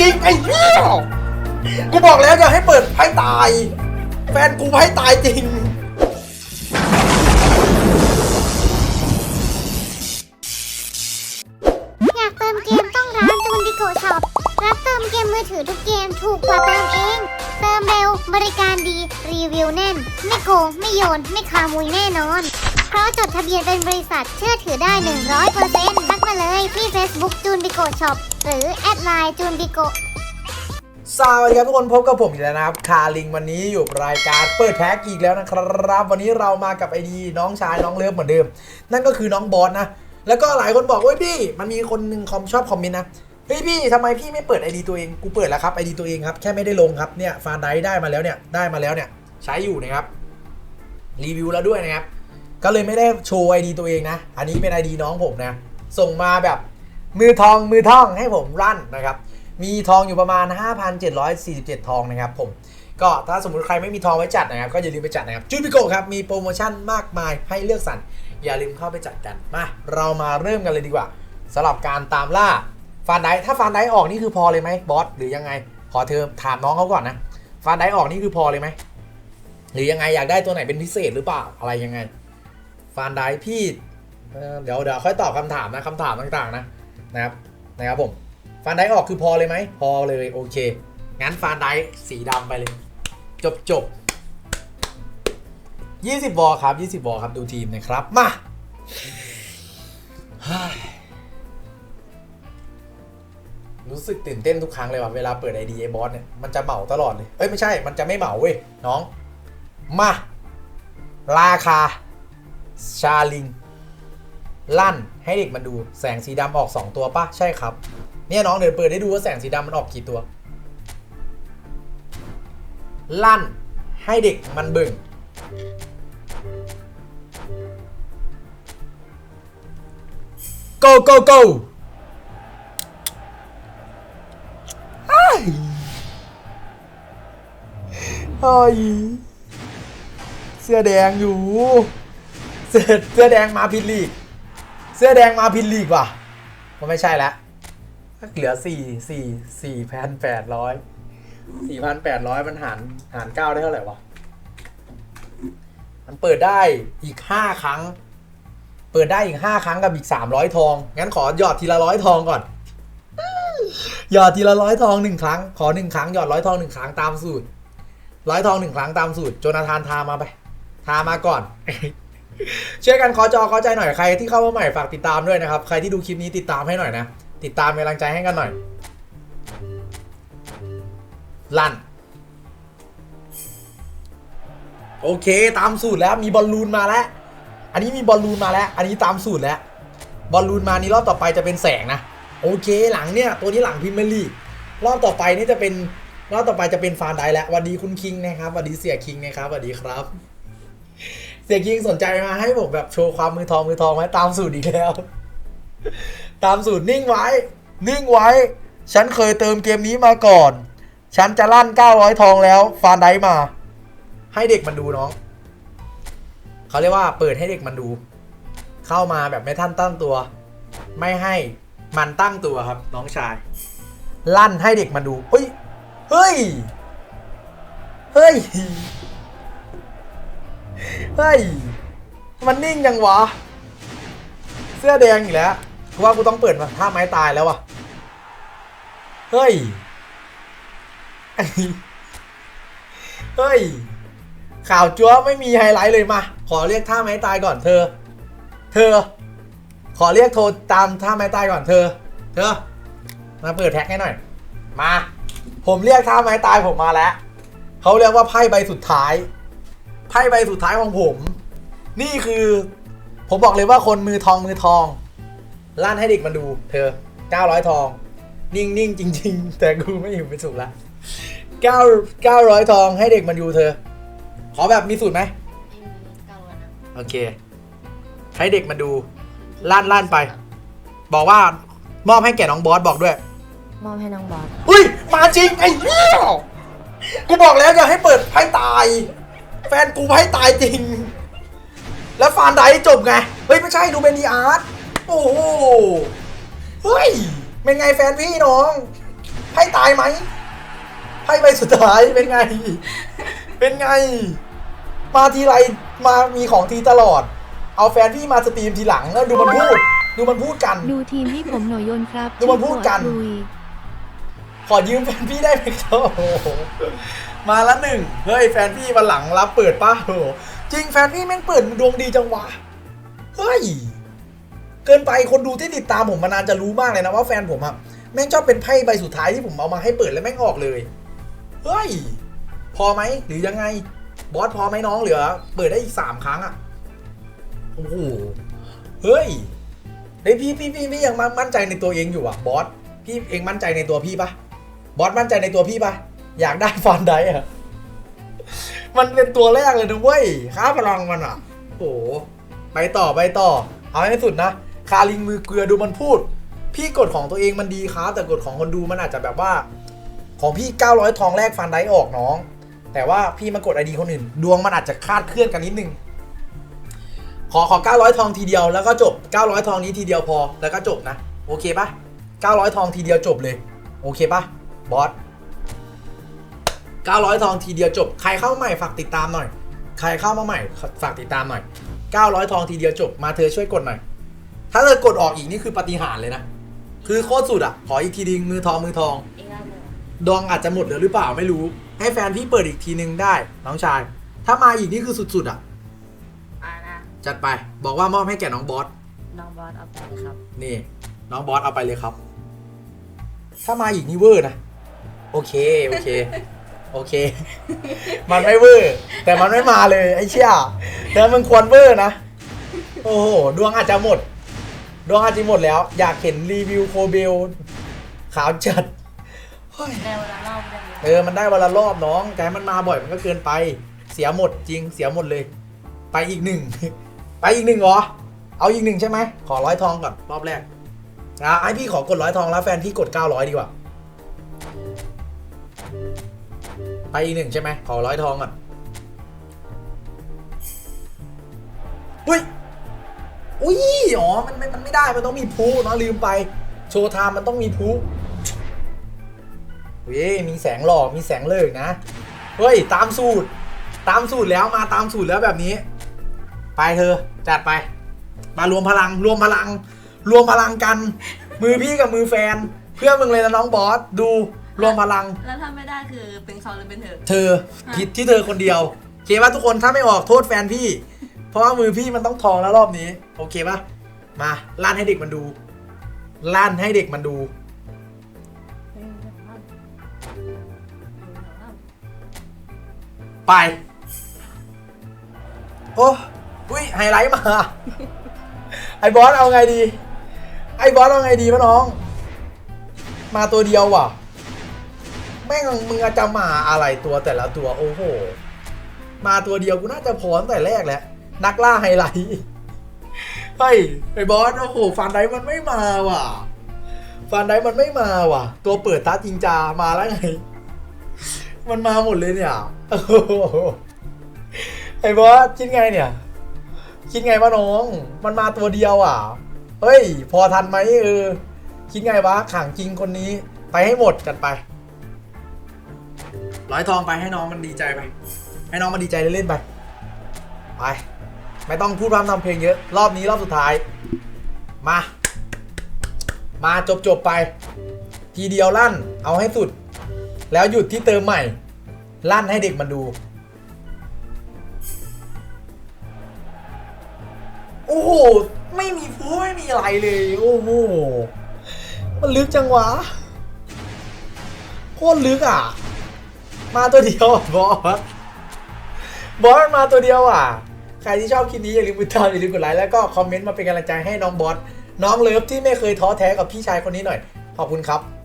จริงไอ้เหี้ยกูบอกแล้วอย่าให้เปิดไพ่ตาย แฟนกูไพ่ตายจริง อยากเติมเกมต้องร้านจูนดิโกช็อปรับเติมเกมมือถือทุกเกมถูกกว่าเติมเอง เติมเร็วบริการดีรีวิวแน่น ไม่โกงไม่โยน ไม่คามุยแน่นอน เพราะจดทะเบียนเป็นบริษัทเชื่อถือได้ 100%ทัก มาเลยที่ Facebook จูนดิโกช็อปหรือแอดไลน์จูนดิโกสวัสดีครับทุกคนพบกับผมอีกแล้วนะครับคาลิงวันนี้อยู่รายการเปิดแพ็กอีกแล้วนะครับ วันนี้เรามากับไอดีน้องชายน้องเลิฟเหมือนเดิม นั่นก็คือน้องบอสนะ แล้วก็หลายคนบอกว่าพี่ มันมีคนหนึ่งคอมชอบคอมเมนต์นะเฮ้ยพี่ทำไมพี่ไม่เปิดไอดีตัวเองกูเปิดแล้วครับไอดีตัวเองครับแค่ไม่ได้ลงครับเนี่ยฟานไดได้มาแล้วเนี่ยได้มาแล้วเนี่ยใช้อยู่นะครับรีวิวแล้วด้วยนะครับก็เลยไม่ได้โชว์ไอดีตัวเองนะ อันนี้เป็นไอดีน้องผมนะ ส่งมาแบบมือทองมือท่องให้ผมรั่นนะครับ มีทองอยู่ประมาณ 5,747 ทองนะครับผม ก็ถ้าสมมติใครไม่มีทองไว้จัดนะครับ ก็อย่าลืมไปจัดนะครับจูบิโกครับ มีโปรโมชั่นมากมายให้เลือกสรรอย่าลืมเข้าไปจัดกันมาเรามาเริ่มกันเลยดีกว่าสำหรับการตามล่าฟานไดถ้าฟานไดออกนี่คือพอเลยไหมบอสหรือยังไงขอเธอถามน้องเขาก่อนนะฟานไดออกนี่คือพอเลยไหมหรือยังไงอยากได้ตัวไหนเป็นพิเศษหรือเปล่าอะไรยังไงฟานไดพี่ เดี๋ยวเดี๋ยวค่อยตอบคำถามนะคำถามต่างๆนะนะครับนะครับผมฟานไดออกคือพอเลยไหมพอเลยโอเค งั้นฟานไดสีดำไปเลย จบจบ20วอครับ20วอครับดูทีมนะครับ มารู้สึกตื่นเต้นทุกครั้งเลยว่ะเวลาเปิดไอดีไอบอสเนี่ยมันจะเหมาตลอดเลย เอ้ยไม่ใช่ มันจะไม่เหมาเว้ยน้อง มา ราคา ชาลิง ลั่นให้เด็กมันดูแสงสีดำออก 2 ตัวปะใช่ครับ เนี่ยน้องเดี๋ยวเปิดให้ดูว่าแสงสีดำมันออกกี่ตัว ลั่นให้เด็กมันบิ่ง go go go อ้ายอ้ยเสื้อแดงอยู่ เสื้อแดงมาพิลีก เสื้อแดงมาพินลีกว่ะมันไม่ใช่แล้วเหลือสี่สี่สี่พันแปดร้อยสี่พันแปดร้อยมันหารหารเก้าได้เท่าไหร่วะ มันเปิดได้อีกห้าครั้ง เปิดได้อีกห้าครั้งกับอีกสามร้อยทอง งั้นขอหยอดทีละร้อยทองก่อน หยอดทีละร้อยทองหนึ่งครั้ง ขอหนึ่งครั้งหยอดร้อยทองหนึ่งครั้งตามสูตรร้อยทองหนึ่งครั้งตามสูตรโจนาธานทามาไป ทามาก่อน ช่วยกันขอจอขอใจหน่อยใครที่เข้ามาใหม่ฝากติดตามด้วยนะครับ ใครที่ดูคลิปนี้ติดตามให้หน่อยนะ ติดตามเป็นกำลังใจให้กันหน่อย ลั่น โอเคตามสูตรแล้วมีบอลลูนมาแล้ว อันนี้มีบอลลูนมาแล้ว อันนี้ตามสูตรแล้ว บอลลูนมานี่รอบต่อไปจะเป็นแสงนะ โอเคหลังเนี่ย ตัวนี้หลังพิมพ์เมอร์ลีกรอบต่อไปนี่จะเป็นรอบต่อไปจะเป็นฟานไดแล้วสวัสดีคุณคิงนะครับสวัสดีเสียคิงนะครับสวัสดีครับ เสียคิงสนใจมาให้ผมแบบโชว์ความมือทองมือทองไว้ตามสูตรอีกแล้ว ตามสูตรนิ่งไว้ นิ่งไว้ ฉันเคยเติมเกมนี้มาก่อน ฉันจะลั่น 900 ทองแล้ว ฟานไดมา ให้เด็กมันดูน้องเขาเรียกว่าเปิดให้เด็กมันดู เข้ามาแบบไม่ท่านตั้งตัว ไม่ให้มันตั้งตัวครับ น้องชาย ลั่นให้เด็กมันดู เฮ้ย เฮ้ย เฮ้ย เฮ้ย มันนิ่งยังวะ เสื้อแดงอีกแล้ว กูว่ากูต้องเปิดมาท่าไม้ตายแล้ววะเฮ้ย เฮ้ย ข่าวจั๊วไม่มีไฮไลท์เลยมา ขอเรียกท่าไม้ตายก่อนเธอ เธอ ขอเรียกโทรตามท่าไม้ตายก่อนเธอ เธอ มาเปิดแท็กให้หน่อย มา ผมเรียกท่าไม้ตายผมมาแล้ว เขาเรียกว่าไพ่ใบสุดท้าย ไพ่ใบสุดท้ายของผม นี่คือ ผมบอกเลยว่าคนมือทองมือทองลั่นให้เด็กมันดู เธอ 900 ทอง นิ่งนิ่งจริง ๆ แต่กูไม่อยู่ไม่สุกละ9 900ทองให้เด็กมันดูเธอ ขอแบบมีสูตรไหมโอเค ให้เด็กมาดูลั่นลั่นไป บอกว่ามอบให้แก่น้องบอสบอกด้วย มอบให้น้องบอสอุ้ย มาจริงไอ้เหี้ยกูบอกแล้วอย่าให้เปิดไพ่ตาย แฟนกูไพ่ตายจริง แล้วฟานไดจบไง เฮ้ย ไม่ใช่ดูเบนีอาร์ตโอ้โห เฮ้ย เป็นไงแฟนพี่น้องไพ่ตายไหมไพ่ใบสุดท้ายเป็นไง เป็นไง มาทีไรมามีของทีตลอด เอาแฟนพี่มาสตรีมทีหลังแล้วดูมันพูด ดูมันพูดกัน ดูทีมให้ผมหน่อยโยนครับ ดูมันพูดกันชื่อหัวลุยขอยืมแฟนพี่ได้ไหมครับโอ้โห มาละหนึ่งเฮ้ยแฟนพี่วันหลังรับเปิดป้าโอ้โหจริงแฟนพี่แม่งเปิดดวงดีจังวะเฮ้ยเกินไปคนดูที่ติดตามผมมานานจะรู้มากเลยนะว่าแฟนผมอะแม่งชอบเป็นไพ่ใบสุดท้ายที่ผมเอามาให้เปิดแล้วแม่งออกเลยเฮ้ยพอไหมหรือยังไงบอสพอไหมน้องเหลือ เปิดได้อีกสามครั้งอะโอ้โหเฮ้ยเฮ้ยพี่พี่พี่พี่ยังมั่นใจในตัวเองอยู่อะบอสพี่เองมั่นใจในตัวพี่ปะบอสมั่นใจในตัวพี่ปะ อยากได้ฟันไดอะมันเป็นตัวแรกเลยนะเว้ยค่าพลังมันอะโอ้ไปต่อไปต่อ เอาให้สุดนะ คาลิงมือเกลือดูมันพูด พี่กดของตัวเองมันดีครับแต่กดของคนดูมันอาจจะแบบว่า ของพี่ 900 ทองแรกฟันไดออกน้อง แต่ว่าพี่มากดไอดีคนอื่น ดวงมันอาจจะคาดเคลื่อนกันนิดนึงขอขอ 900 ทองทีเดียวแล้วก็จบ 900 ทองนี้ทีเดียวพอแล้วก็จบนะ โอเคปะ900 ทองทีเดียวจบเลย โอเคปะบอส 900 ทองทีเดียวจบ ใครเข้ามาใหม่ฝากติดตามหน่อย ใครเข้ามาใหม่ฝากติดตามหน่อย 900 ทองทีเดียวจบ มาเธอช่วยกดหน่อย ถ้าเธอกดออกอีกนี่คือปาฏิหารย์เลยนะ คือโคตรสุดอะ ขออีกทีดึงมือทองมือทองอีกอันหนึ่งดองอาจจะหมดแล้วหรือเปล่าไม่รู้ ให้แฟนพี่เปิดอีกทีนึงได้ น้องชาย ถ้ามาอีกนี่คือสุดๆอะ อ่านะจัดไป บอกว่ามอบให้แก่น้องบอส น้องบอสเอาไปเลยครับ นี่ น้องบอสเอาไปเลยครับ ถ้ามาอีกนี่เวอร์นะ โอเค โอเค โอเค มันไม่เวอร์แต่มันไม่มาเลยไอ้เชี่ยแล้วมันควรเวอร์นะ โอ้โหดวงอาจจะหมด ดวงอาจจะหมดแล้ว อยากเห็นรีวิวโคเบลขาวจัดเฮ้ยได้เวลารอบได้ไหมเออมันได้วันละรอบน้องแต่ให้มันมาบ่อยมันก็เกินไป เสียหมดจริงเสียหมดเลย ไปอีกหนึ่งไปอีกหนึ่งเหรอ เอาอีกหนึ่งใช่ไหมขอร้อยทองก่อนรอบแรกนะให้พี่ขอกดร้อยทองแล้วแฟนพี่กด900ดีกว่า อีกหนึ่งใช่ไหมขอร้อยทองก่อนอุ้ยอุ้ยอ๋อมันไม่มันไม่ได้มันต้องมีพลุเนาะลืมไป โชว์ไทม์มันต้องมีพลุเฮ้ยมีแสงหลอกมีแสงเลิกนะ เฮ้ย ตามสูตร ตามสูตรแล้วมาตามสูตรแล้วแบบนี้ ไปเธอ จัดไป มารวมพลังรวมพลัง รวมพลังกัน มือพี่กับมือแฟน เพื่อนมึงเลยนะน้องบอส ดู รวมพลัง แล้วถ้าไม่ได้คือเป็นเขาหรือเป็นเธอ เธอผิดที่เธอคนเดียวโอเคป่ะทุกคนถ้าไม่ออกโทษแฟนพี่ เพราะว่ามือพี่มันต้องทองแล้วรอบนี้ โอเคป่ะมาลั่นให้เด็กมันดูลั่นให้เด็กมันดู ไป โอ้อุ้ยไฮไลท์มา ไอ้บอสเอาไงดี ไอ้บอสเอาไงดีวะน้อง มาตัวเดียวว่ะ แม่งมึงอาจจะมาอะไรตัวแต่ละตัวโอ้โห มาตัวเดียวกูน่าจะพอตั้งแต่แรกแหล้วนักล่าไฮไลท์เฮ้ยไอ้บอสโอ้โหฟันไดมันไม่มาว่ะฟันไดมันไม่มาว่ะ ตัวเปิดตาจริงจามาแล้วไง มันมาหมดเลยเนี่ยไอ้บอสคิดไงเนี่ย คิดไงวะน้อง มันมาตัวเดียวอะ เฮ้ย พอทันไหมเออคิดไงวะขังจริงคนนี้ ไปให้หมดกันไป ร้อยทองไปให้น้องมันดีใจไป ให้น้องมันดีใจเล่นๆไป ไป ไม่ต้องพูดพร่ำทำเพลงเยอะ รอบนี้รอบสุดท้าย มา มาจบจบๆไป ทีเดียวลั่น เอาให้สุด แล้วหยุดที่เติมใหม่ ลั่นให้เด็กมันดู โอ้โห ไม่มีพูไม่มีอะไรเลย โอ้โห มันลึกจังวะ โคตรลึกอะ มาตัวเดียวบอสบอสมาตัวเดียวอะ ใครที่ชอบคลิปนี้อย่าลืมกดติดตามอย่าลืมกดไลค์แล้วก็คอมเมนต์มาเป็นกำลังใจให้น้องบอสน้องเลิฟที่ไม่เคยท้อแท้กับพี่ชายคนนี้หน่อย ขอบคุณครับ